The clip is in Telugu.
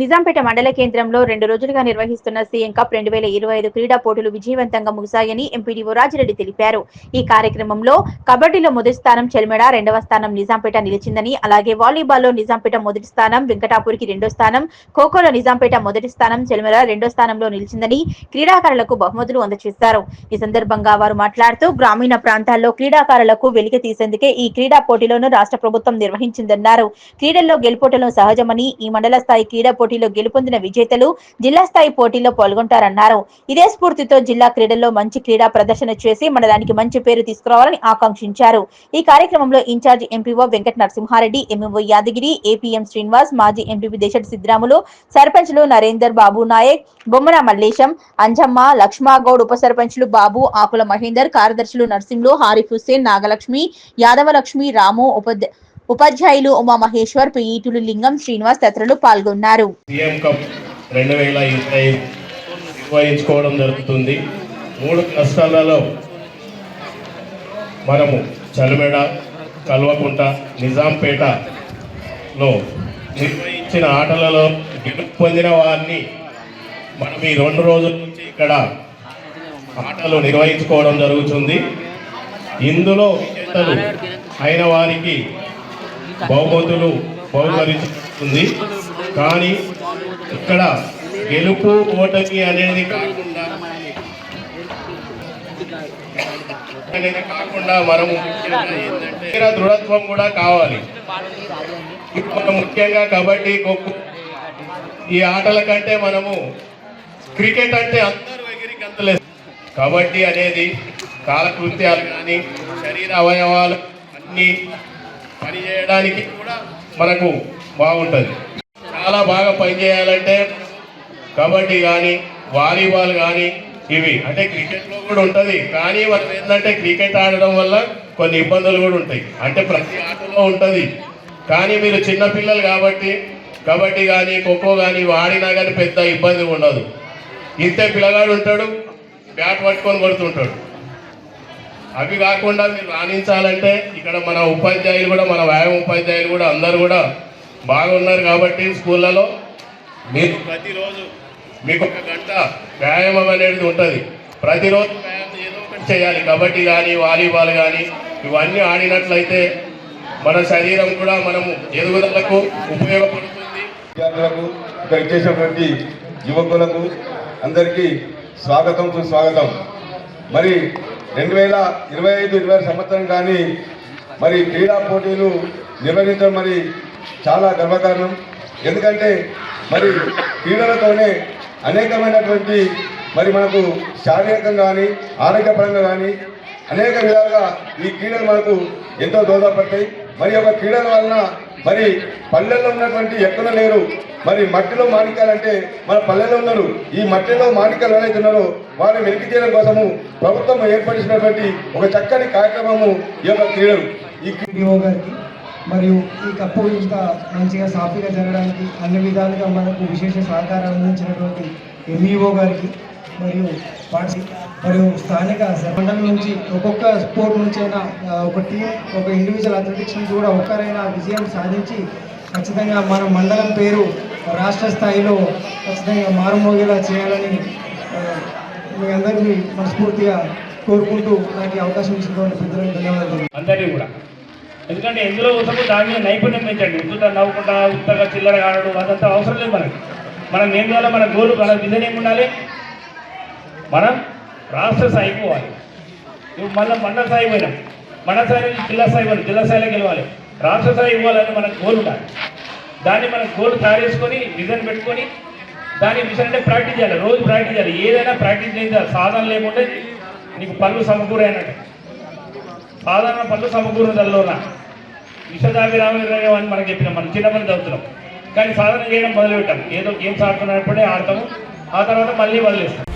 నిజాంపేట మండల కేంద్రంలో రెండు రోజులుగా నిర్వహిస్తున్న సీఎం కప్ రెండు వేల ఇరవై ఐదు క్రీడా పోటీలు విజయవంతంగా ముగిశాయని ఎంపీడీఓ రాజిరెడ్డి తెలిపారు. ఈ కార్యక్రమంలో కబడ్డీలో మొదటి స్థానం చెల్మెడ రెండవ స్థానం నిజాంపేట నిలిచిందని అలాగే వాలీబాల్లో నిజాంపేట మొదటి స్థానం వెంకటాపూర్కి రెండో స్థానం ఖోఖోలో నిజాంపేట మొదటి స్థానం చెల్మెడ రెండో స్థానంలో నిలిచిందని క్రీడాకారులకు బహుమతులు అందజేశారు. ఈ సందర్భంగా వారు మాట్లాడుతూ గ్రామీణ ప్రాంతాల్లో క్రీడాకారులకు వెలికి తీసేందుకే ఈ క్రీడా పోటీలను రాష్ట్ర ప్రభుత్వం నిర్వహించిందన్నారు. క్రీడల్లో గెలుపోటలు సహజమని ఈ మండల స్థాయి క్రీడా పోటీలో గెలుపొందిన విజేతలు జిల్లా స్థాయి పోటీలో పాల్గొంటారన్నారు. ఇదే స్ఫూర్తితో జిల్లా క్రీడల్లో మంచి క్రీడా ప్రదర్శన చేసి మండలానికి మంచి పేరు తీసుకురావాలని ఆకాంక్షించారు. ఈ కార్యక్రమంలో in-charge MPO Venkata Narasimhareddy MEO Yadagiri APM Srinivas మాజీ ఎంపీపీ దేశటి సిద్రాములు సర్పంచ్లు నరేందర్ బాబు నాయక్ బొమ్మన మల్లేశం అంజమ్మ లక్ష్మాగౌడ్ ఉప సర్పంచ్లు బాబు ఆకుల మహేందర్ కార్యదర్శులు నర్సింహులు హారిఫ్ హుస్సేన్ నాగలక్ష్మి యాదవలక్ష్మి రాము ఉప ఉపాధ్యాయులు ఉమామహేశ్వర్ పీఈటులు లింగం శ్రీనివాస్ తదితరులు పాల్గొన్నారు. రెండు వేల ఇరవై నిర్వహించుకోవడం జరుగుతుంది. మూడు క్లస్టర్లలో మనము చలిమెడ కల్వకుంట నిజాంపేటలో నిర్వహించిన ఆటలలో గెలుపు పొందిన వారిని మనం ఈ రెండు రోజుల నుంచి ఇక్కడ ఆటలు నిర్వహించుకోవడం జరుగుతుంది. ఇందులో విజేతలు అయిన వారికి బహుమతులు బహుకరించుతుంది కానీ ఇక్కడ గెలుపు ఓటమి అనేది కాకుండా అనేది కాకుండా మనము దృఢత్వం కూడా కావాలి. ఇప్పుడు మనం ముఖ్యంగా కబడ్డీ ఖోఖో ఈ ఆటల కంటే మనము క్రికెట్ అంటే అందరూ ఎగిరి గంతలేదు కబడ్డీ అనేది కాలకృత్యాలు కానీ శరీర అవయవాలు అన్నీ పని చేయడానికి కూడా మనకు బాగుంటుంది. చాలా బాగా పని చేయాలంటే కబడ్డీ కానీ వాలీబాల్ కానీ ఇవి అంటే క్రికెట్లో కూడా ఉంటుంది. కానీ మనం ఏంటంటే క్రికెట్ ఆడడం వల్ల కొన్ని ఇబ్బందులు కూడా ఉంటాయి. అంటే ప్రతి ఆటలో ఉంటుంది. కానీ మీరు చిన్నపిల్లలు కాబట్టి కబడ్డీ కానీ ఖోఖో కానీ ఆడినా కానీ పెద్ద ఇబ్బంది ఉండదు. ఇంతే పిల్లగాడు ఉంటాడు బ్యాట్ పట్టుకొని కొడుతుంటాడు. అవి కాకుండా మీరు రాణించాలంటే ఇక్కడ మన ఉపాధ్యాయులు కూడా మన వ్యాయామ ఉపాధ్యాయులు కూడా అందరు కూడా బాగున్నారు కాబట్టి స్కూళ్ళలో మీరు ప్రతిరోజు మీకు ఒక గంట వ్యాయామం అనేది ఉంటుంది. ప్రతిరోజు వ్యాయామం ఏదో ఒకటి చేయాలి. కబడ్డీ కానీ వాలీబాల్ కానీ ఇవన్నీ ఆడినట్లయితే మన శరీరం కూడా మనము ఎదుగుదలకు ఉపయోగపడుతుంది. విద్యార్థులకు ఇక్కడ ఇచ్చేసినటువంటి యువకులకు అందరికీ స్వాగతం సుస్వాగతం. మరి రెండు వేల ఇరవై ఐదు ఇరవై ఆరు సంవత్సరం కానీ మరి క్రీడా పోటీలు నిర్వహించడం మరి చాలా గర్వకారణం. ఎందుకంటే మరి క్రీడలతోనే అనేకమైనటువంటి మరి మనకు శారీరకంగా కానీ ఆరోగ్యపరంగా కానీ అనేక విధాలుగా ఈ క్రీడలు మనకు ఎంతో దోహదపడతాయి. మరి ఒక క్రీడల వలన మరి పల్లెల్లో ఉన్నటువంటి ఎక్కడ లేరు. మరి మట్టిలో మాణిక్యాలంటే మన పల్లెల్లో ఉన్నారు. ఈ మట్టిలో మాణిక్యాలు ఎవరైతే ఉన్నారో వారిని వెలికి తీయడం కోసము ప్రభుత్వం ఏర్పరిచినటువంటి ఒక చక్కని కార్యక్రమము ఈ యొక్క క్రీడలు. ఈ క్రీ- గారికి మరియు ఈ కప్పు ఇంత మంచిగా సాఫీగా జరగడానికి అన్ని విధాలుగా మనకు విశేష సహకారం అందించినటువంటి ఎంఈఓ గారికి మరియు పార్టీ మరియు స్థానిక మండలం నుంచి ఒక్కొక్క స్పోర్ట్ నుంచి అయినా ఒక టీం ఒక ఇండివిజువల్ అథ్లెటిక్స్ నుంచి కూడా ఒక్కరైనా విజయం సాధించి ఖచ్చితంగా మన మండలం పేరు రాష్ట్ర స్థాయిలో ఖచ్చితంగా మారుమోగేలా చేయాలని మీ అందరినీ మనస్ఫూర్తిగా కోరుకుంటూ నాకు అవకాశం ఇచ్చినటువంటి పెద్దలకు ధన్యవాదాలు. అందరినీ కూడా. ఎందుకంటే ఎందులో ఉత్తకు దాని మీద నైపుణ్యం పెంచండి ఉత్తుత నవ్వుకుంటా ఉత్తగా చిల్లర ఆడడం అదంతా అవసరం లేదు మనకి. మనం ఏం చేయాలి మన గోలు మన విజన్ ఏమి ఉండాలి. మనం రాష్ట్ర స్థాయి పోవాలి. ఇప్పుడు మళ్ళీ మండల స్థాయి పోయినాం. మండల స్థాయి నుంచి జిల్లా స్థాయి పోయి జిల్లా స్థాయిలో గెలవాలి. రాష్ట్ర స్థాయి ఇవ్వాలని మనకు గోల్ ఉండాలి. దాన్ని మనం గోల్ తయారు చేసుకొని విజన్ పెట్టుకొని దాని విషయం అంటే ప్రాక్టీస్ చేయాలి. రోజు ప్రాక్టీస్ చేయాలి. ఏదైనా ప్రాక్టీస్ చేయాలి సాధన లేకుంటే నీకు పళ్ళు సమకూరైనట్టు అయినట్టు సాధారణ పనులు సమకూరు దల్లోన విషదాభిరామ అని మనకి చెప్పినాం. మనం చిన్నపని చదువుతున్నాం. కానీ సాధన చేయడం మొదలుపెట్టాం? ఏదో గేమ్స్ ఆడుతున్నప్పుడే ఆడతాము. ఆ తర్వాత మళ్ళీ వదిలేస్తాం.